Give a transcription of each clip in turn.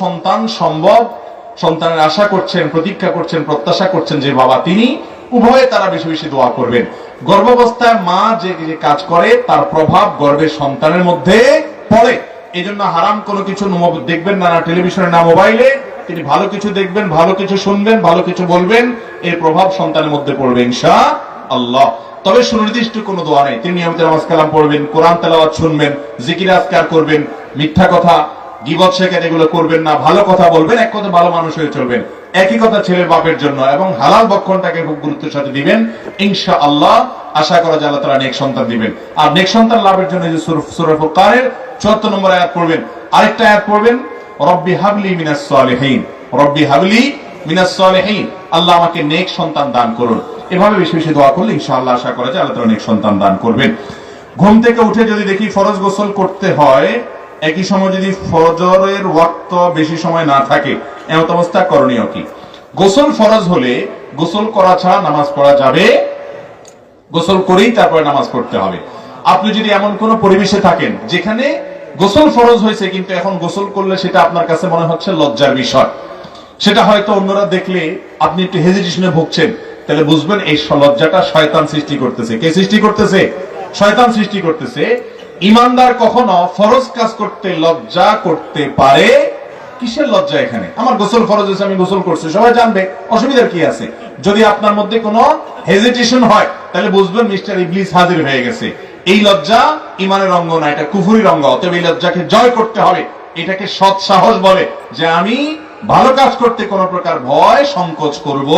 সন্তান সম্ভব, সন্তানের আশা করছেন, প্রতীক্ষা করছেন, প্রত্যাশা করছেন যে বাবা তিনি, উভয়ে তারা বেশি বেশি দোয়া করবেন। গর্ভাবস্থায় মা যে কাজ করে, তার প্রভাব গর্ভের সন্তানের মধ্যে পড়ে। এই জন্য হারাম কোনো কিছু দেখবেন না না টেলিভিশনে, না মোবাইলে। তিনি ভালো কিছু দেখবেন, ভালো কিছু শুনবেন, ভালো কিছু বলবেন, এর প্রভাব সন্তানের মধ্যে পড়বে ইনশা আল্লাহ তবে সুনির্দিষ্ট কোনো দোয়া নেই। তিনি নিয়মিত নামাজ কালাম পড়বেন, কোরআন তেলাওয়াত শুনবেন, জিকির আজকার করবেন, মিথ্যা কথা গিবত শেখেন এগুলো করবেন না, ভালো কথা বলবেন, এক কথা ভালো মানুষ হয়ে চলবেন। একই কথা ছেলের বাপের জন্য এবং হালাল বক্ষণটাকে খুব গুরুত্বের সাথে দিবেন ইনশা আল্লাহ আশা করা যায় আল্লাহ তারা নেক সন্তান দিবেন। আর নেক সন্তান লাভের জন্য যে সুরফ কারের চুয়াত্তর নম্বর আয়াত পড়বেন। আরেকটা আয়াত পড়বেন, রব্বি হাবলি মিনাস সালেহীন। রব্বি হাবলি মিনাস সালেহীন। আল্লাহ আমাকে নেক সন্তান দান করুন। এভাবে বেশি বেশি দোয়া করলে ইনশাআল্লাহ আশা করা যায় আল্লাহ তাআলা নেক সন্তান দান করবেন। ঘুম থেকে উঠে যদি দেখি ফরজ গোসল করতে হয় একই সময় যদি ফজরের ওয়াক্ত বেশি সময় না থাকে, এমত অবস্থা করণীয় কি? গোসল ফরজ হলে গোসল করা ছাড়া নামাজ পড়া যাবে? গোসল করেই তারপরে নামাজ পড়তে হবে। আপনি যদি এমন কোন পরিবেশে থাকেন যেখানে গোসল ফরজ হয়েছে, কিন্তু এখন গোসল করলে সেটা আপনার কাছে মনে হচ্ছে লজ্জার বিষয়। সেটা হয়তো অন্যরা দেখলে আপনি একটু হেজিটেশনে ভুগছেন। তাহলে বুঝবেন এই লজ্জাটা শয়তান সৃষ্টি করতেছে। কে সৃষ্টি করতেছে? শয়তান সৃষ্টি করতেছে। ইমানদার কখনো ফরজ কাজ করতে, লজ্জা করতে পারে? কিসের লজ্জা এখানে? আমার গোসল ফরজ হয়েছে, আমি গোসল করছি, সবাই জানবে, অসুবিধার কি আছে? যদি আপনার মধ্যে কোনো হেজিটেশন হয়, তাহলে বুঝবেন মিস্টার ইবলিস হাজির হয়ে গেছে। এই লজ্জা ইমানের অঙ্গ না, এটা কুফুরির অঙ্গ। অতএব এই লজ্জাকে জয় করতে হবে। এটাকে সৎ সাহস বলে যে আমি ভালো কাজ করতে কোন প্রকার ভয় সংকোচ করব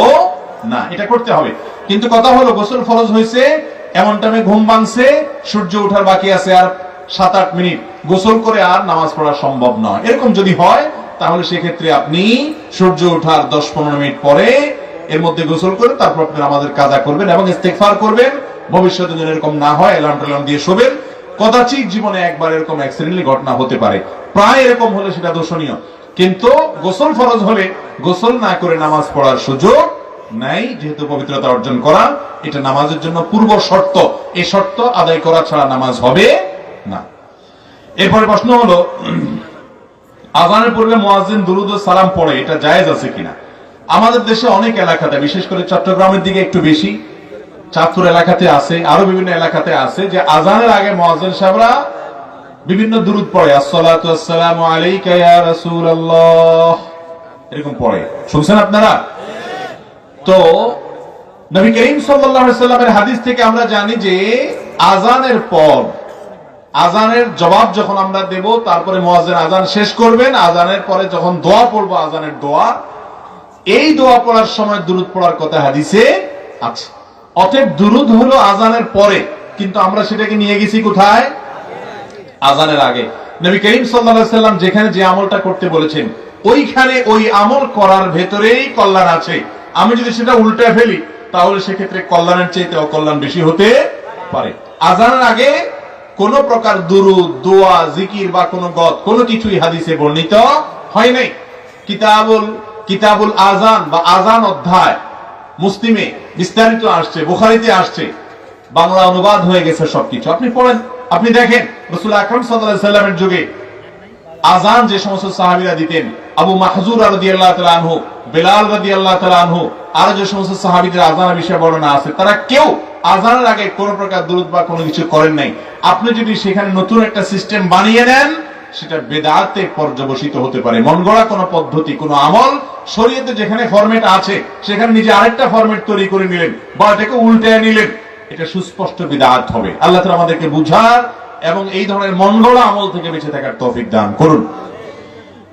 না। এটা করতে হবে। কিন্তু কথা হলো, গোসল ফরজ হয়েছে এমন টাইমে ঘুম ভাঙছে, সূর্য ওঠার বাকি আছে আর সাত আট মিনিট। গোসল করে আর নামাজ পড়া সম্ভব নয়। এরকম যদি হয়, তাহলে সেক্ষেত্রে আপনি সূর্য ওঠার দশ পনেরো মিনিট পরে এর মধ্যে গোসল করে তারপর আপনি আমাদের কাজা করবেন এবং ইস্তেকফার করবেন। ভবিষ্যতে যেন এরকম না হয়, অ্যালার্ম টেলার্ম দিয়ে শোবেন। কদাচিৎ জীবনে একবার এরকম অ্যাক্সিডেন্টলি ঘটনা হতে পারে। প্রায় এরকম হলে সেটা দোষণীয়। কিন্তু গোসল ফরজ হলে গোসল না করে নামাজ পড়ার সুযোগ নাই, যেহেতু পবিত্রতা অর্জন করা, এটা নামাজের জন্য পূর্ব শর্ত। এই শর্ত আদায় করা ছাড়া নামাজ হবে না। এরপরে প্রশ্ন হলো, আজানের পূর্বে মুয়াজ্জিন দুরুদ সালাম পড়ে, এটা জায়েজ আছে কিনা? আমাদের দেশে অনেক এলাকাতে, বিশেষ করে চট্টগ্রামের দিকে একটু বেশি, চাঁদপুর এলাকাতে আছে, আরও বিভিন্ন এলাকাতে আছে, যে আজানের আগে মুয়াজ্জিন সাহেবরা বিভিন্ন দুরুদ পড়ে আসসালামু আলাইকা ইয়া রাসূলুল্লাহ। এরকম পড়ে। শুনছেন আপনারা? তো নবী করিম সাল্লামের হাদিস থেকে আমরা জানি যে আজানের পর, আজানের জবাব যখন আমরা দেব, তারপরে মুয়াজ্জিন আজান শেষ করবেন, আজানের পরে যখন দোয়া পড়ব, আজানের দোয়া, এই দোয়া পড়ার সময় দুরুদ পড়ার কথা হাদিসে আছে। অতএব দুরুদ হলো আজানের পরে, কিন্তু আমরা সেটাকে নিয়ে গেছি কোথায়? আজানের আগে। নবী করিম সাল্লাম যেখানে যে আমলটা করতে বলেছেন, ওইখানে ওই আমল করার ভেতরেই কল্যাণ আছে। আমি যদি সেটা উল্টে ফেলি, তাহলে সেক্ষেত্রে কল্যাণের চাইতে অকল্যাণ বেশি হতে পারে। আজানের আগে কোন প্রকার দুরুদ, দোয়া, জিকির বা কোন গদ, কোনো কিছুই হাদিসে বর্ণিত হয় নাই। কিতাবুল কিতাবুল আজান বা আজান অধ্যায় মুসলিমে বিস্তারিত আসছে, বুখারিতে আসছে, বাংলা অনুবাদ হয়ে গেছে সবকিছু। আপনি পড়েন, আপনি দেখেন, রসুল আকরম সাল্লামের যুগে আজান যে সমস্ত সাহাবিরা দিতেন আবু মাহজুর রাদি আল্লাহ আনহু, বেলাল রাদি আল্লাহ আনহু, আর যে সমস্ত সাহাবিদের আজানের বিষয়ে বর্ণনা আছে, তারা কেউ আজানের আগে কোন প্রকার দূরত বা কোনো কিছু করেন নাই। আপনি যদি সেখানে নতুন একটা সিস্টেম বানিয়ে নেন, সেটা বেদাতে পর্যবসিত হতে পারে। মন গড়া কোনো পদ্ধতি, কোনো আমল, শরীয়তে যেখানে ফরম্যাট আছে, সেখানে নিজে আরেকটা ফরম্যাট তৈরি করে নিলেন বা এটাকে উল্টে নিলেন, এটা সুস্পষ্ট বিদাত হবে। আল্লাহ তাআলা আমাদেরকে বুঝার এবং এই ধরনের মঙ্গলা আমল থেকে বেঁচে থাকার তৌফিক দান করুন।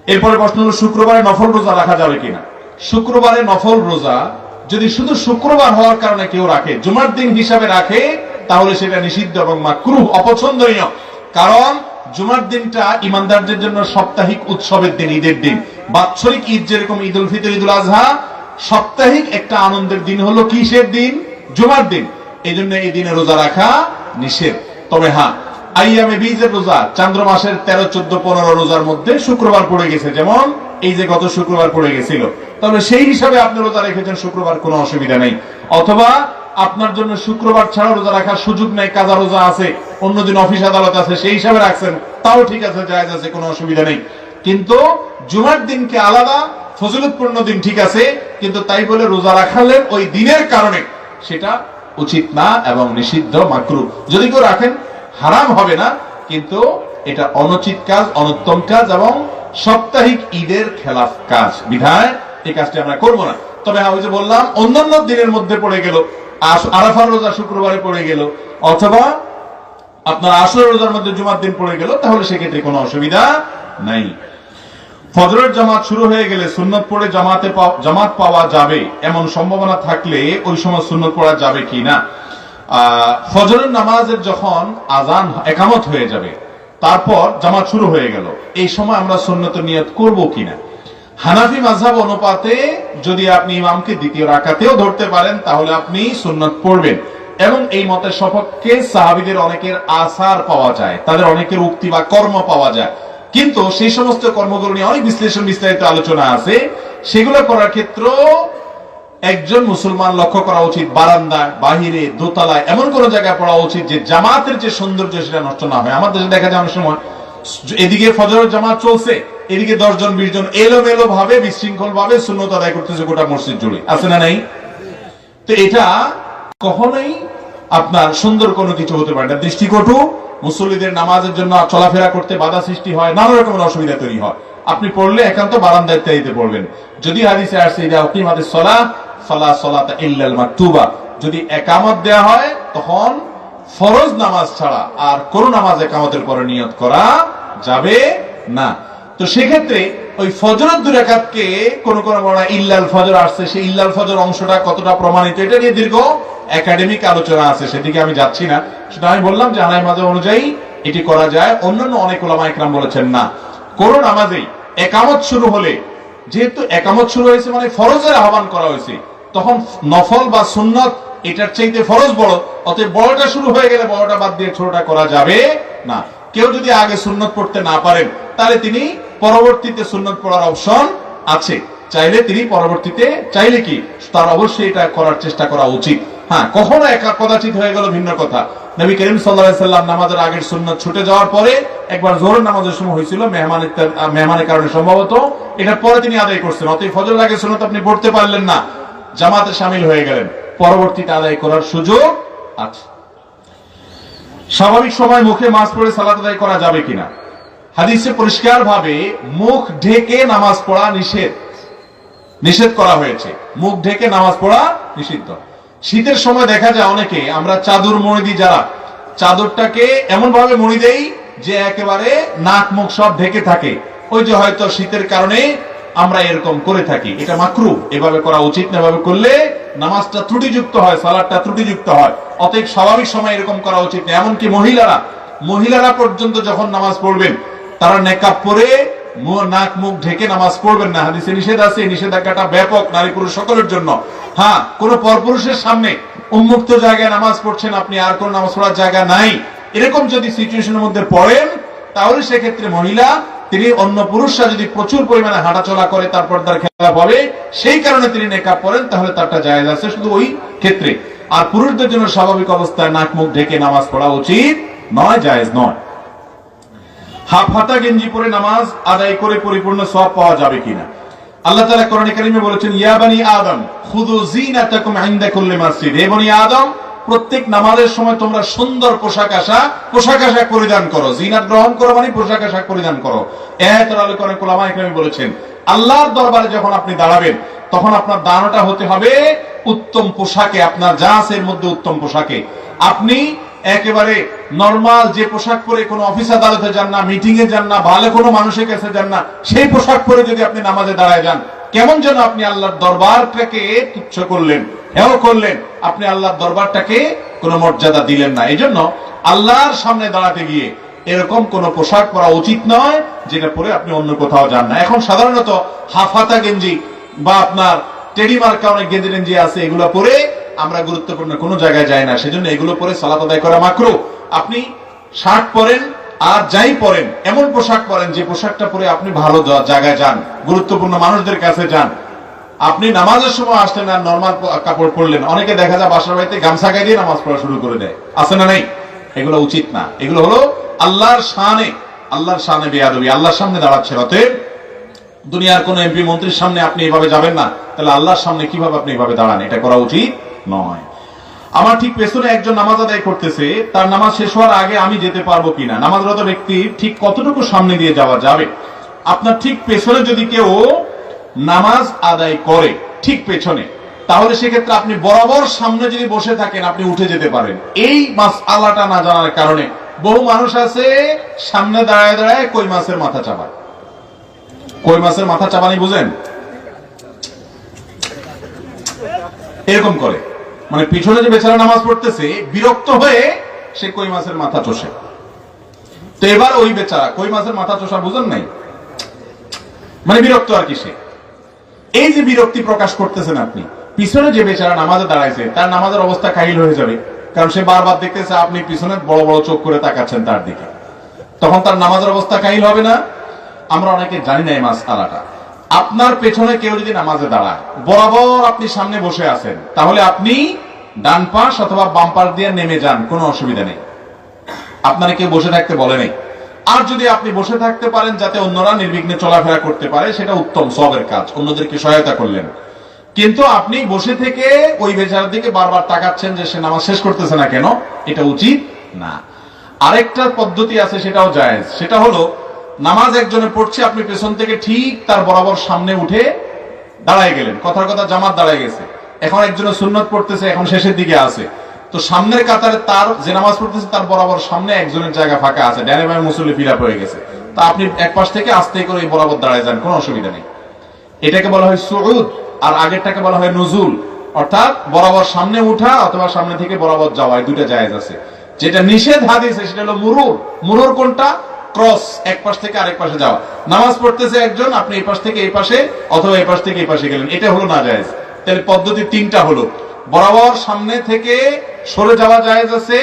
এরপরে প্রশ্ন হলো, শুক্রবারে নফল রোজা রাখা যাবে কিনা? শুক্রবারে নফল রোজা যদি শুধু শুক্রবার হওয়ার কারণে কেউ রাখে, জুমার দিন হিসাবে রাখে, তাহলে সেটা নিষিদ্ধ এবং মাকরুহ, অপছন্দনীয়। কারণ জুমার দিনটা ইমানদারদের জন্য সাপ্তাহিক উৎসবের দিন, ঈদের দিন। বাৎসরিক ঈদ যেরকম ঈদ উল ফিতর, ঈদুল আজহা সাপ্তাহিক একটা আনন্দের দিন হলো কিসের দিন? জুমার দিন। এই জন্য এই দিনে রোজা রাখা নিষেধ। তবে হ্যাঁ আইয়ামে বীজের রোজা, চান্দ্র মাসের তেরো, চোদ্দ, পনেরো রোজার মধ্যে শুক্রবার পড়ে গেছে। যেমন এই যে গত শুক্রবার পড়ে গেছিল। তবে সেই হিসাবে আপনি রোজা রেখেছেন, শুক্রবার কোনো অসুবিধা নেই। অথবা আপনার জন্য শুক্রবার ছাড়া রোজা রাখার সুযোগ নেই, কাজা রোজা আছে, অন্যদিন অফিস আদালত আছে, সেই হিসাবে রাখছেন, তাও ঠিক আছে, জায়েজ আছে, কোনো অসুবিধা নেই। কিন্তু জুমার দিনকে আলাদা, ফজিলতপূর্ণ দিন ঠিক আছে, কিন্তু তাই বলে রোজা রাখালেন ওই দিনের কারণে। সেটা উচিত না এবং নিষিদ্ধ মাকরু যদি কেউ রাখেন হারাম হবে না, কিন্তু এটা অনুচিত কাজ, অনুত্তম কাজ এবং সাপ্তাহিক ঈদের খেলাফ কাজ। বিধায় এই কাজটি আমরা করব না। তবে হ্যাঁ ওই যে বললাম, অন্যান্য দিনের মধ্যে পড়ে গেল। আরাফার রোজা শুক্রবারে পড়ে গেল। অথবা আপনার আসরের রোজার মধ্যে জুমার দিন পড়ে গেল, তাহলে সেক্ষেত্রে কোনো অসুবিধা নাই। ফজরের জামাত শুরু হয়ে গেলে সুন্নত পড়ে জামাতে জামাত পাওয়া যাবে। এমন সম্ভাবনা থাকলে ওই সময় সুন্নত পড়া যাবে কি না? ফজরের নামাজের যখন আজান একামত হয়ে যাবে, তারপর জামাত শুরু হয়ে গেল। এই সময় আমরা সুন্নত নিয়ত করব কিনা? হানাফি মাঝহাব অনুপাতে যদি আপনি ইমামকে দ্বিতীয় রাকাতেও ধরতে পারেন, তাহলে আপনি সুন্নত পড়বেন। এবং এই মতের সপক্ষে সাহাবিদের অনেকের আসার পাওয়া যায়, তাদের অনেকের উক্তি বা কর্ম পাওয়া যায়। কিন্তু সেই সমস্ত কর্মগুলো নিয়ে অনেক বিশ্লেষণ বিস্তারিত আলোচনা আছে। সেগুলো করার ক্ষেত্রে একজন মুসলমান লক্ষ্য করা উচিত বারান্দায়, বাহিরে, দোতলায়, এমন কোন জায়গায় পড়া উচিত যে জামাতের যে সৌন্দর্য সেটা নষ্ট না হয়। আমাদের দেশে দেখা যায় অনেক সময় এদিকে ফজরের জামাত চলছে, এদিকে দশজন, বিশ জন এলোমেলো ভাবে বিশৃঙ্খল ভাবে শূন্যত আদায় করতেছে গোটা মসজিদ জুড়ে। আছে না নাই? তো এটা কখনোই আপনার সুন্দর কোনো কিছু হতে পারে না। দৃষ্টিকটু মুসল্লিদের নামাজের জন্য চলাফেরা করতে বাধা সৃষ্টি হয়, নানা রকমের অসুবিধা তৈরি হয়। আপনি পড়লে একান্ত বারান্দায় তাইতে পড়বেন। যদি হাদিসে আসছে ইদা উকিমাতিস সালাহ যদি একামত দেয়া হয়, তখন ফরজ নামাজ ছাড়া আর কোন নামাজ একামতের পরে নিয়ত করা যাবে না। তো সেক্ষেত্রে ওই ফজরের দুই রাকাতকে কোন কোন বড় ইল্লাল ফজর আসছে, সেই ইল্লাল ফজর অংশটা কতটা প্রমাণিত, এটা নিয়ে দীর্ঘ একাডেমিক আলোচনা আছে, সেদিকে আমি যাচ্ছি না। সেটা আমি বললাম যে আনাই মাঝে অনুযায়ী এটি করা যায়। অন্যান্য অনেক ওলামা একরাম বলেছেন না। কোন নামাজেই একামত শুরু হলে, যেহেতু একামত শুরু হয়েছে মানে ফরজের আহ্বান করা হয়েছে তখন নফল বা সুন্নত এটার চাইতে ফরজ বড়, অতএব বড়টা শুরু হয়ে গেলে বড়টা বাদ দিয়ে ছোটটা করা যাবে না। কেউ যদি আগে সুন্নত পড়তে না পারেন, তাহলে তিনি পরবর্তীতে সুন্নত পড়ার অপশন আছে। চাইলে তিনি পরবর্তীতে, চাইলে কি? তার অবশ্যই এটা করার চেষ্টা করা উচিত। হ্যাঁ কখনো একা কদাচিত হয়ে গেল ভিন্ন কথা। নবী করিম সাল্লাহ সাল্লাম নামাজের আগের সুন্নত ছুটে যাওয়ার পরে একবার জোহর নামাজের সময় হয়েছিল, মেহমানের মেহমানের কারণে সম্ভবত। এটার পরে তিনি আদায় করছেন। অতএব ফজর আগে সুন্নত আপনি পড়তে পারলেন না। জামাতে সামিল হয়ে গেলেন। পরবর্তীতে আদায় করার সুযোগ আছে। স্বাভাবিক সময় মুখে মাছ পড়ে সালাত আদায় করা যাবে কিনা? হাদিসে পরিষ্কার ভাবে মুখ ঢেকে নামাজ পড়া নিষেধ। নিষেধ করা হয়েছে। মুখ ঢেকে নামাজ পড়া নিষিদ্ধ। শীতের সময় দেখা যায় অনেকে, আমরা চাদর মণি দিই যারা, চাদরটাকে এমন ভাবে মণি দেই যে একেবারে নাক মুখ সব ঢেকে থাকে। ওই যে হয়তো শীতের কারণে আমরা এরকম করে থাকি। এটা মাকরু। এভাবে করা উচিত না। এভাবে করলে নামাজটা ত্রুটিযুক্ত হয়, সালাদটা ত্রুটিযুক্ত হয়। অতএব স্বাভাবিক সময় এরকম করা উচিত না। এমনকি মহিলারা মহিলারা পর্যন্ত যখন নামাজ পড়বেন, তারা নেকাব পরে নাক, মুখ ঢেকে নামাজ পড়বেন না। হাদিসে নিষেধ আছে। নিষেধাজ্ঞাটা ব্যাপক নারী পুরুষ সকলের জন্য। হ্যাঁ কোন পরপুরুষের সামনে উন্মুক্ত জায়গায় নামাজ পড়ছেন আপনি, আর কোন নামাজ পড়ার জায়গা নাই। এরকম যদি সিচুয়েশনের মধ্যে পড়েন, তাহলে সেক্ষেত্রে মহিলা তিনি অন্য পুরুষরা যদি প্রচুর পরিমাণে হাঁটাচলা করে, তারপর তার খেলা হবে সেই কারণে তিনি নেকাব পড়েন, তাহলে তারটা জায়েজ আছে শুধু ওই ক্ষেত্রে। আর পুরুষদের জন্য স্বাভাবিক অবস্থায় নাক মুখ ঢেকে নামাজ পড়া উচিত নয়, জায়েজ নয়। হাফ হাতা গেঞ্জি পরে নামাজ আদায় করে পরিপূর্ণ সব পাওয়া যাবে কিনা? আল্লাহ তাআলা কোরআনে কারিমে বলেছেন, ইয়া বানি আদম, খুযু যিনাতাকুম ইনদা কুল্লি মাসজিদ। হে বনি আদম প্রত্যেক নামাজের সময় তোমরা সুন্দর পোশাক আশাক পোশাক আশাক পরিধান করো। জিনাত গ্রহণ করো মানে পোশাক আশাক পরিধান করো। ইকরাম বলেছেন, আল্লাহর দরবারে যখন আপনি দাঁড়াবেন, তখন আপনার দাঁড়াটা হতে হবে উত্তম পোশাকে, আপনার এর মধ্যে উত্তম পোশাকে। আপনি একেবারে নরমাল যে পোশাক পরে কোনো অফিস আদালতে যান না মিটিং এ যান না, ভালো কোনো মানুষের কাছে যান না, সেই পোশাক পরে যদি আপনি নামাজে দাঁড়ায় যান কেমন যেন আপনি আল্লাহর দরবারটাকে তুচ্ছ করলেন, হেও করলেন। আপনি আল্লাহর দরবারটাকে কোনো মর্যাদা দিলেন না। এই জন্য আল্লাহর সামনে দাঁড়াতে গিয়ে এরকম কোন পোশাক পরা উচিত নয়, যেটা পরে আপনি অন্য কোথাও যান না। এখন সাধারণত হাফাতা গেঞ্জি বা আপনার টেডি মার্কা অনেক গেঞ্জি টেঞ্জি আছে, এগুলো পরে আমরা গুরুত্বপূর্ণ কোনো জায়গায় যাই না। সেজন্য এগুলো পরে সালাত আদায় করা মাকরু। আপনি শার্ট পরেন আর যাই পরেন, এমন পোশাক পরেন যে পোশাকটা পরে আপনি ভালো জায়গায় যান, গুরুত্বপূর্ণ মানুষদের কাছে যান। আপনি নামাজের সময় আসলেন আর নর্মাল কাপড় পরলেন। অনেকে দেখা যায় বাসার বাড়িতে গামছা গায়ে দিয়ে নামাজ পড়া শুরু করে দেয়। আছে না নেই? এগুলো উচিত না। এগুলো হলো আল্লাহর শানে আল্লাহর শানে বেয়াদবি, আল্লাহর সামনে দাঁড়াচ্ছে অতএব দুনিয়ার কোন এমপি মন্ত্রীর সামনে আপনি এভাবে যাবেন না। তাহলে আল্লাহর সামনে কীভাবে আপনি এভাবে দাঁড়ান? এটা করা উচিত নয়। আমার ঠিক পেছনে একজন নামাজ আদায় করতেছে, তার নামাজ শেষ হওয়ার আগে আমি যেতে পারব কিনা? নামাজরত ব্যক্তি ঠিক কতটুকু সামনে দিয়ে যাওয়া যাবে? আপনার ঠিক পেছনে যদি কেউ নামাজ আদায় করে, ঠিক পেছনে, তাহলে সেক্ষেত্রে আপনি বরাবর সামনে যদি বসে থাকেন, আপনি উঠে যেতে পারেন। এই মাস আলাটা না জানার কারণে বহু মানুষ আছে, সামনে দাঁড়ায় দাঁড়ায় কই মাছের মাথা চাপায়। কই মাছের মাথা চাপানি বুঝেন? এরকম করে। মানে পিছনে যে বেচারা নামাজ পড়তেছে, বিরক্ত হয়ে সে কই মাছের মাথা চষে। তো এবার ওই বেচারা, কই মাছের মাথা চষা বুঝেন নাই? মানে বিরক্ত আর কি সে। এই যে বিরক্তি প্রকাশ করতেছেন আপনি, পিছনে যে বেচারা নামাজে দাঁড়াইছে, তার নামাজের অবস্থা কাহিল হয়ে যাবে। কারণ সে বারবার দেখতেছে, আপনি পিছনে বড় বড় চোখ করে তাকাচ্ছেন তার দিকে। তখন তার নামাজের অবস্থা কাহিল হবে না। আমরা অনেকে জানি না এই মাস আলাটা আপনার পেছনে কেউ যদি নামাজে দাঁড়ায়, বরাবর আপনি সামনে বসে আছেন, তাহলে আপনি ডান পাশ অথবা বাম পাশ দিয়ে নেমে যান, কোনো অসুবিধা নেই। আপনারা কেউ বসে থাকতে বলে নেই। আর যদি আপনি বসে থাকতে পারেন, যাতে অন্যরা নির্বিঘ্নে চলাফেরা করতে পারে, সেটা উত্তম সবের কাজ, অন্যদেরকে সহায়তা করলেন। কিন্তু আপনি বসে থেকে ওই বেচারার দিকে বারবার তাকাচ্ছেন যে সে নামাজ শেষ করতেছে না কেন, এটা উচিত না। আরেকটা পদ্ধতি আছে, সেটাও জায়েজ। সেটা হলো নামাজ একজনে পড়ছে, আপনি পেছন থেকে ঠিক তার বরাবর সামনে উঠে দাঁড়ায় গেলেন। কথার কথা জামাত দাঁড়ায় গেছে। এখন একজনে সুন্নত পড়তেছে, এখন শেষের দিকে আছে। তো সামনের কাতারে তার যে নামাজ পড়তেছে, তার বরাবর সামনে একজনের জায়গা ফাঁকা আছে। ডানে বামে মুসল্লি ফিল হয়ে গেছে। তা আপনি এক পাশ থেকে আস্তে করে এই বরাবর দাঁড়ায় যান, কোনো অসুবিধা নেই। এটাকে বলা হয় সুউদ, আর আগেরটাকে বলা হয় নজুল। অর্থাৎ বরাবর সামনে উঠা অথবা সামনে থেকে বরাবর যাওয়া দুইটা জায়েজ আছে। যেটা নিষেধ হাদিসে, সেটা হলো মুরুর। মুরুর কোনটা? ক্রস, এক পাশ থেকে আরেক পাশে যাওয়া নামাজ পড়তেছে একজন, আপনি এই পাশ থেকে এই পাশে অথবা এই পাশ থেকে এই পাশে গেলেন। এটা হলো না জায়েজ তাহলে পদ্ধতি তিনটা হলো। বরাবর সামনে থেকে সরে যাওয়া জায়েজ আছে,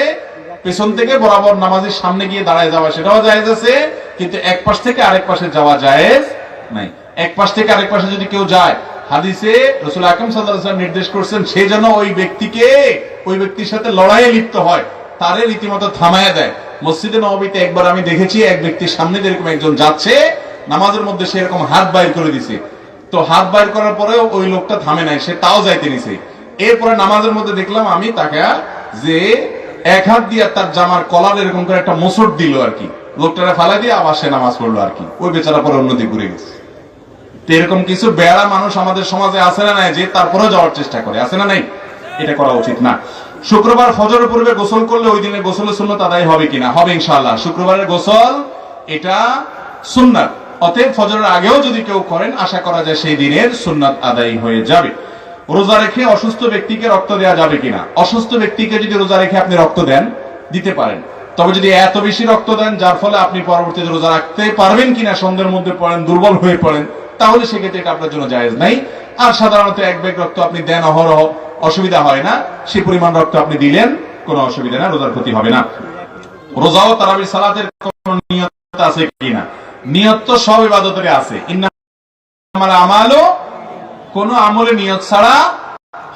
পেছন থেকে বরাবর নামাজের সামনে গিয়ে দাঁড়ায় যাওয়া সেটাও জায়েজ আছে, কিন্তু এক পাশ থেকে আরেক পাশে যাওয়া জায়েজ নাই। এক পাশ থেকে আরেক পাশে যদি কেউ যায়, হাদিসে রসুল আকরম সাল্লাহ নির্দেশ করছেন, সে যেন ওই ব্যক্তিকে, ওই ব্যক্তির সাথে লড়াইয়ে লিপ্ত হয়, তারে রীতিমতো থামায় দেয়। মসজিদে নবীতে একবার আমি দেখেছি, এক ব্যক্তির সামনে দিয়ে এরকম একজন যাচ্ছে, নামাজের মধ্যে সে এরকম হাত বাইর করে দিছে। তো হাত বাইর করার পরেও ওই লোকটা থামে নাই, সে তাও যাইতে নিছে। এরপরে নামাজের মধ্যে দেখলাম আমি তাকে যে এক হাত দিয়ে তার জামার কলার এরকম করে একটা মোসর দিল আর কি। লোকটারে ফালাই দিয়ে আবার সে নামাজ পড়ল আর কি। ওই বেচারা পরে অন্যদিকে ঘুরে গেছে। এরকম কিছু বেড়া মানুষ আমাদের সমাজে আছে না নাই যে তারপরেও যাওয়ার চেষ্টা করে। আছে না নাই? এটা করা উচিত না। শুক্রবার ফজরের পূর্বে গোসল করলে ওই দিনে গোসলের সুন্নত আদায় হবে কিনা? হবে ইনশাআল্লাহ। শুক্রবারের গোসল এটা সুন্নাত। অতএব ফজরের আগেও যদি কেউ করেন, আশা করা যায় সেই দিনের সুন্নাত আদায় হয়ে যাবে। রোজা রেখে অসুস্থ ব্যক্তিকে রক্ত দেওয়া যাবে কিনা? অসুস্থ ব্যক্তিকে যদি রোজা রেখে আপনি রক্ত দেন, দিতে পারেন। তবে যদি এত বেশি রক্ত দেন, যার ফলে আপনি পরবর্তীতে রোজা রাখতে পারবেন কিনা সন্ধ্যের মধ্যে পড়েন, দুর্বল হয়ে পড়েন তাহলে সেক্ষেত্রে এটা আপনার জন্য জায়েজ নাই। আর সাধারণত এক ব্যাগ রক্ত আপনি দেন অহরহ, অসুবিধা হয় না। সে পরিমাণ রক্ত আপনি দিলেন, কোনো অসুবিধা না, রোজার ক্ষতি হবে না। রোজাও তারাবি সালাতের কোন নিয়ত আছে কিনা নিয়ত তো সব ইবাদতের আছে। আমালও কোন আমলে নিয়ত ছাড়া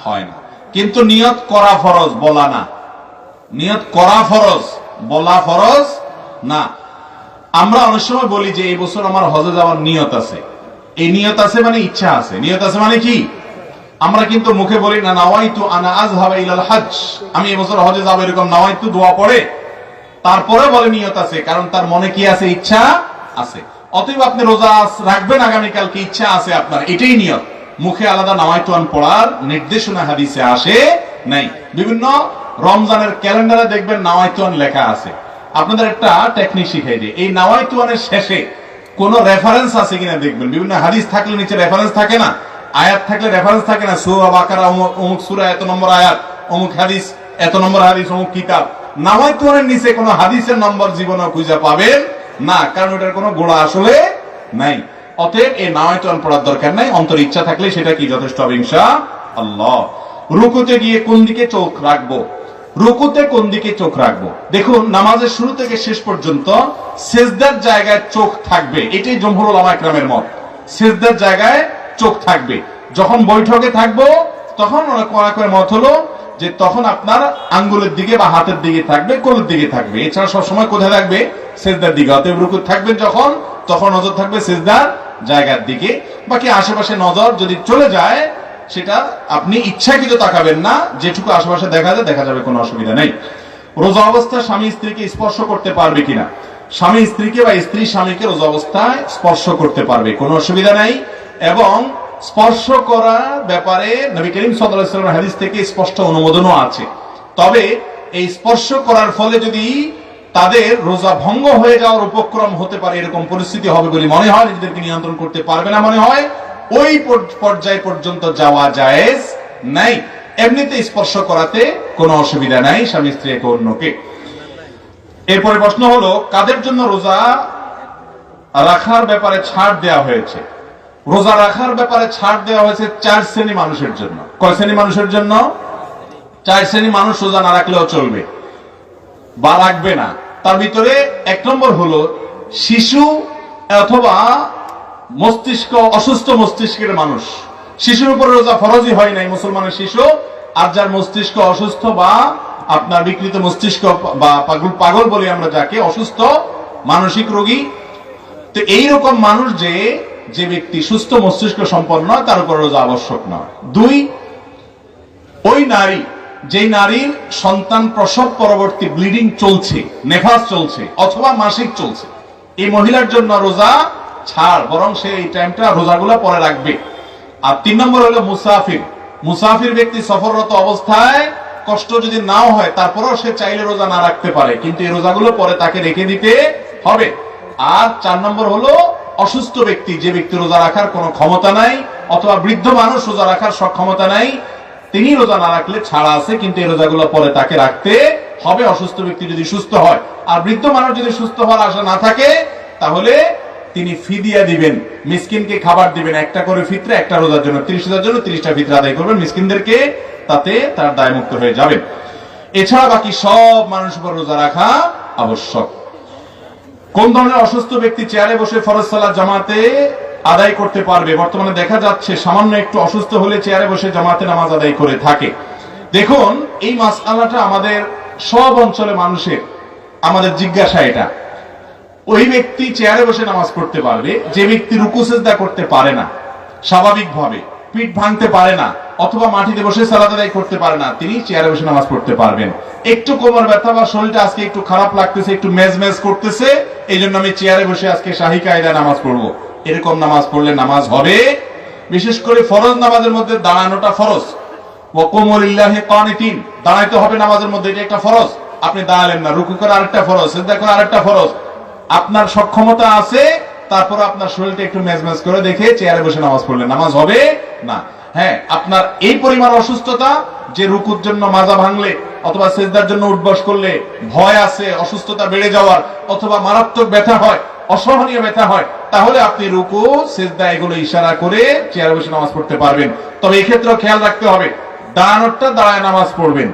হয় না। কিন্তু নিয়ত করা ফরজ, বলা না। নিয়ত করা ফরজ, বলা ফরজ না। আমরা অনেক সময় বলি যে, এই বছর আমার হজে যাওয়ার নিয়ত আছে। এই নিয়ত আছে মানে ইচ্ছা আছে। নিয়ত আছে মানে কি? আমরা কিন্তু মুখে বলি, না, নাওয়াইতু আনা আযহাবা ইলাল হজ আমি এই বছর হজে যাব এরকম নাওয়াইতু দোয়া পড়ে। তারপরে বলে নিয়ত আছে, কারণ তার মনে কি আছে? ইচ্ছা আছে। অতএব আপনি রোজা রাখবেন আগামীকাল কি ইচ্ছা আছে আপনার? এটাই নিয়ত। মুখে আলাদা নাওয়াইতুয়ান পড়ার নির্দেশনা হাদিসে আসে নাই। বিভিন্ন রমজানের ক্যালেন্ডারে দেখবেন নাওয়াইতুয়ান লেখা আছে। আপনাদের একটা টেকনিক শিখাই দিই। এই নাওয়াইতুয়ানের শেষে কোন রেফারেন্স আছে কিনা দেখবেন। বিভিন্ন হাদিস থাকলে নিচে রেফারেন্স থাকে না। আয়াত থাকলে রেফারেন্স থাকে না। সুরা বাকারা, অমুক সুরা, এত নম্বর আয়াত, অমুক হাদিস, এত নম্বর হাদিস, অমুক কিতাব। না হয় তোমার নিচে কোনো হাদিসের নম্বর জীবনে খুঁজে পাবেন না, কারণ ওটার কোনো গোড়া আসলে নাই। অতএব এই নাওয়াইতুয়ান পড়ার দরকার নাই। অন্তর ইচ্ছা থাকলে সেটা কি যথেষ্ট হবে আল্লাহ। রুকুতে গিয়ে কোন দিকে চোখ রাখব? রুকুতে কোন দিকে চোখ রাখব? দেখুন, নামাজের শুরু থেকে শেষ পর্যন্ত সেজদার জায়গায় চোখ থাকবে। এটাই জমহুরুল একরামের মত। সেজদার জায়গায় চোখ থাকবে। যখন বৈঠকে থাকব, তখন অনেক অনেক করে মত হলো যে তখন আপনার আঙ্গুলের দিকে বা হাতের দিকে থাকবে, কোলের দিকে থাকবে। এছাড়া সবসময় কোথায় থাকবে? সেজদার দিকে। অতএব রুকু থাকবেন যখন, তখন নজর থাকবে সেজদার জায়গার দিকে। বাকি আশেপাশে নজর যদি চলে যায় সেটা আপনি ইচ্ছাকৃত তাকাবেন না, যেটুকু আশেপাশে দেখা যায়, দেখা যাবে কোনো অসুবিধা নেই। রোজা অবস্থায় স্বামী স্ত্রীকে স্পর্শ করতে পারবে কিনা? স্বামী স্ত্রীকে বা স্ত্রী স্বামীকে রোজা অবস্থায় স্পর্শ করতে পারবে, কোনো অসুবিধা নাই। এবং স্পর্শ করার ব্যাপারে নবী করিম সাল্লাল্লাহু হাদিস থেকে স্পষ্ট অনুমোদনও আছে। তবে এই স্পর্শ করার ফলে যদি তাদের রোজা ভঙ্গ হয়ে যাওয়ার উপক্রম হতে পারে, এরকম পরিস্থিতি হবে বলে মনে হয়, নিজেদেরকে নিয়ন্ত্রণ করতে পারবে না মনে হয়। ওই পর- পর্যায় পর্যন্ত যাওয়া জায়েজ নাই। এমনিতে স্পর্শ করাতে কোনো অসুবিধা নাই স্বামী, স্ত্রী, একে অন্যকে। এরপরে প্রশ্ন হলো, কাদের জন্য রোজা রাখার ব্যাপারে ছাড় দেওয়া হয়েছে? রোজা রাখার ব্যাপারে ছাড় দেওয়া হয়েছে চার শ্রেণি মানুষের জন্য। কয় শ্রেণি মানুষের জন্য? চার শ্রেণি মানুষ রোজা না রাখলেও চলবে। বা রাখবে না। তার ভিতরে এক নম্বর হলো, শিশু অথবা মস্তিষ্ক, অসুস্থ মস্তিষ্কের মানুষ। শিশুর উপর রোজা ফরজই হয় নাই, মুসলমানের শিশু। আর যার মস্তিষ্ক অসুস্থ বা আপনার বিকৃত মস্তিষ্ক বা পাগল পাগল বলি আমরা যাকে, অসুস্থ মানসিক রোগী, তো এইরকম মানুষ যে যে ব্যক্তি সুস্থ মস্তিষ্ক সম্পন্ন তার উপর রোজা আবশ্যক নয়। দুই, ওই নারী, যেই নারীর সন্তান প্রসব পরবর্তী ব্লিডিং চলছে, নেফাস চলছে, অথবা মাসিক চলছে, এই মহিলার জন্য রোজা ছাড়, বরং সে এই টাইমটা রোজাগুলো পরে রাখবে। আর তিন নম্বর হলো মুসাফির। মুসাফির ব্যক্তি সফররত অবস্থায় কষ্ট যদি নাও হয়, তারপরেও সে চাইলে রোজা না রাখতে পারে, কিন্তু এই রোজাগুলো পরে তাকে রেখে দিতে হবে। আর চার নম্বর হলো অসুস্থ ব্যক্তি, যে ব্যক্তি রোজা রাখার কোনো ক্ষমতা নাই, অথবা বৃদ্ধ মানুষ রোজা রাখার সক্ষমতা নাই, তিনি রোজা না রাখলে ছাড়া আছে, কিন্তু এই রোজাগুলো পরে তাকে রাখতে হবে। অসুস্থ ব্যক্তি যদি সুস্থ হয়, আর বৃদ্ধ মানুষ যদি সুস্থ হওয়ার আশা না থাকে, তাহলে তিনি ফিদিয়া দিবেন। মিসকিনকে খাবার দিবেন। একটা করে ফিতরে, একটা রোজার জন্য। ত্রিশ হাজার জন্য ত্রিশটা ফিতরে আদায় করবেন। মিসকিনদেরকে তাতে তার দায় মুক্ত হয়ে যাবেন। এছাড়া বাকি সব মানুষ উপর রোজা রাখা আবশ্যক। কোন ধরনের অসুস্থ ব্যক্তি চেয়ারে বসে ফরজ সালাত জামাতে আদায় করতে পারবে? বর্তমানে দেখা যাচ্ছে সামান্য একটু অসুস্থ হলে চেয়ারে বসে জামাতে নামাজ আদায় করে থাকে। দেখুন, এই মাসআলাটা আমাদের সব অঞ্চলে মানুষের, আমাদের জিজ্ঞাসা এটা। ওই ব্যক্তি চেয়ারে বসে নামাজ পড়তে পারবে, যে ব্যক্তি রুকু সেজদা করতে পারে না, স্বাভাবিকভাবে। পিঠ ভাঙতে পারে না, অথবা মাটিতে বসে সালাদ আদায় করতে পারে না, তিনি চেয়ারে বসে নামাজ পড়তে পারবেন। একটু কোমর ব্যথা বা শরীরটা আজকে একটু খারাপ লাগতেছে, একটু মেজ মেজ করতেছে এই জন্য আমি চেয়ারে বসে আজকে শাহী কায়দা নামাজ পড়ব। এরকম নামাজ পড়লে নামাজ হবে, বিশেষ করে ফরজ নামাজের মধ্যে দাঁড়ানোটা ফরজ। দাঁড়াইতে হবে নামাজের মধ্যে, এটা একটা ফরজ। আপনি দাঁড়ালেন না, রুকু করে আরেকটা ফরজ, সিজদা করে আরেকটা ফরজ। আপনার সক্ষমতা আছে তারপর আপনার শরীরটা একটু মেজমেজ করে দেখে চেয়ারে বসে নামাজ পড়লেন। নামাজ হবে না। হ্যাঁ আপনার এই পরিমাণ অসুস্থতা যে রুকুর জন্য মাজা ভাঙলে অথবা সেজদার জন্য উঠবস করলে ভয় আছে, অসুস্থতা বেড়ে যাওয়ার অথবা মারাত্মক ব্যথা হয়, অসহনীয় ব্যথা হয়, তাহলে আপনি রুকু, সেজদা এগুলো ইশারা করে চেয়ারে বসে নামাজ পড়তে পারবেন। তবে এক্ষেত্রেও খেয়াল রাখতে হবে দাঁড়ানোরটা দাঁড়ায় নামাজ পড়বেন।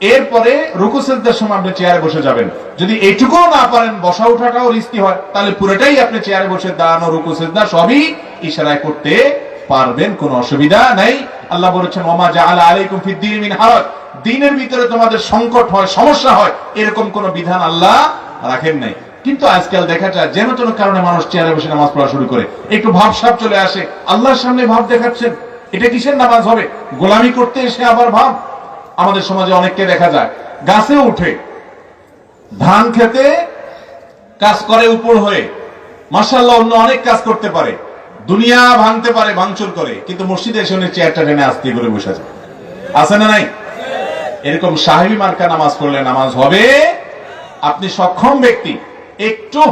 এরপরে রুকু সেজদার সময় আপনি চেয়ারে বসে যাবেন। যদি এইটুকুও না পারেন, বসা উঠাটাও রিস্কি হয়। তাহলে পুরোটাই আপনি চেয়ারে বসে দাঁড়ানো, রুকু সেজদা সবই ইশারায় করতে পারবেন, কোনো অসুবিধা নাই। আল্লাহ বলেছেন, ওমা জাআলা আলাইকুম ফিদ দীন মিন হারাজ। দিনের ভিতরে তোমাদের সংকট হয়, সমস্যা হয়, এরকম কোন বিধান আল্লাহ রাখেন নাই। কিন্তু আজকাল দেখা যায়, যেন তেন কারণে মানুষ চেয়ারে বসে নামাজ পড়া শুরু করে। একটু ভাবসাব চলে আসে। আল্লাহর সামনে ভাব দেখাচ্ছেন। এটা কিসের নামাজ হবে? গোলামি করতে এসে আবার ভাব। আমাদের সমাজে অনেককে দেখা যায়, গাছে উঠে, ধান খেতে কাজ করে উপর হয়ে মার্শাল্লাহ অন্য অনেক কাজ করতে পারে, দুনিয়া ভাঙতে পারে, ভাঙচুর করে, কিন্তু মসজিদে এসে উনি চেয়ারটা টেনে আস্তে করে বসে আছে। আছে না নাই? এরকম সাহেবি মার্কা নামাজ পড়লে নামাজ হবে। আপনি সক্ষম ব্যক্তি, একটু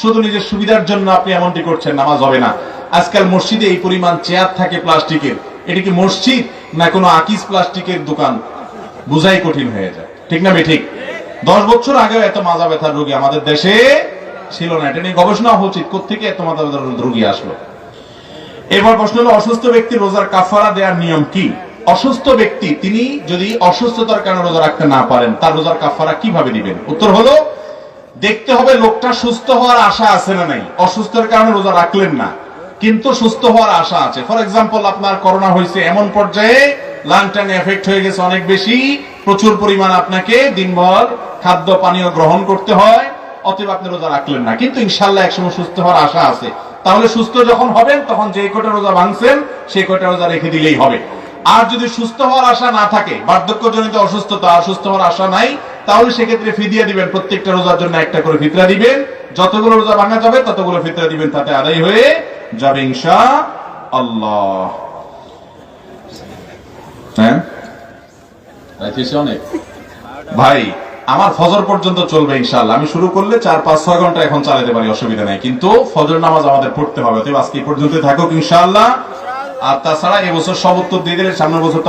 শুধু নিজের সুবিধার জন্য আপনি এমনটি করছেন, নামাজ হবে না। আজকাল মসজিদে এই পরিমাণ চেয়ার থাকে প্লাস্টিকের। এটি কি মসজিদ না কোনো আকিস প্লাস্টিকের দোকান? বুঝাই কঠিন হয়ে যায়। ঠিক না ঠিক দশ বছর আগেও এত মাজা ব্যথার রোগী আমাদের দেশে ছিল না। এটা নিয়ে গবেষণা উচিত কোথেকে এত মাজা ব্যথার রোগী আসলো। এবার প্রশ্ন হলো, অসুস্থ ব্যক্তি রোজার কাফারা দেওয়ার নিয়ম কি? অসুস্থ ব্যক্তি, তিনি যদি অসুস্থতার কারণে রোজা রাখতে না পারেন, তার রোজার কাফারা কীভাবে দিবেন উত্তর হলো, দেখতে হবে লোকটা সুস্থ হওয়ার আশা আছে না নাই। অসুস্থের কারণে রোজা রাখলেন না, কিন্তু সুস্থ হওয়ার আশা আছে। ফর এক্সাম্পল আপনার করোনা হয়েছে এমন পর্যায়ে লাং টান এফেক্ট হয়ে গেছে অনেক বেশি। প্রচুর পরিমাণ আপনাকে দিনভর খাদ্য পানীয় গ্রহণ করতে হয়, অতএব আপনি রোজা রাখলেন না। কিন্তু ইনশাল্লাহ একসময় সুস্থ হওয়ার আশা আছে। তাহলে সুস্থ যখন হবেন, তখন যে কয়টা রোজা ভাঙছেন, সেই কয়টা রোজা রেখে দিলেই হবে। আর যদি সুস্থ হওয়ার আশা না থাকে, বার্ধক্যজনিত অসুস্থতা আর সুস্থ হওয়ার আশা নাই, তাহলে সেক্ষেত্রে ফিদিয়া দিবেন। প্রত্যেকটা রোজার জন্য একটা করে ফিতরা দিবেন। যতগুলো রোজা ভাঙা যাবে, ততগুলো ফিতরা দিবেন, তাতে আদায় হয়ে যাবে ইনশা আল্লাহ। হ্যাঁ? অনেক। ভাই আমার ফজর পর্যন্ত চলবে ইনশাল্লাহ আমি শুরু করলে চার পাঁচ ছয় ঘণ্টা এখন চালাতে পারি অসুবিধা নেই। কিন্তু ফজর নামাজ আমাদের পড়তে হবে অতএব আজকে পর্যন্ত থাকুক ইনশাল্লাহ আর তাছাড়া এবছর সব উত্তর দিয়ে দিলে সামনের বছর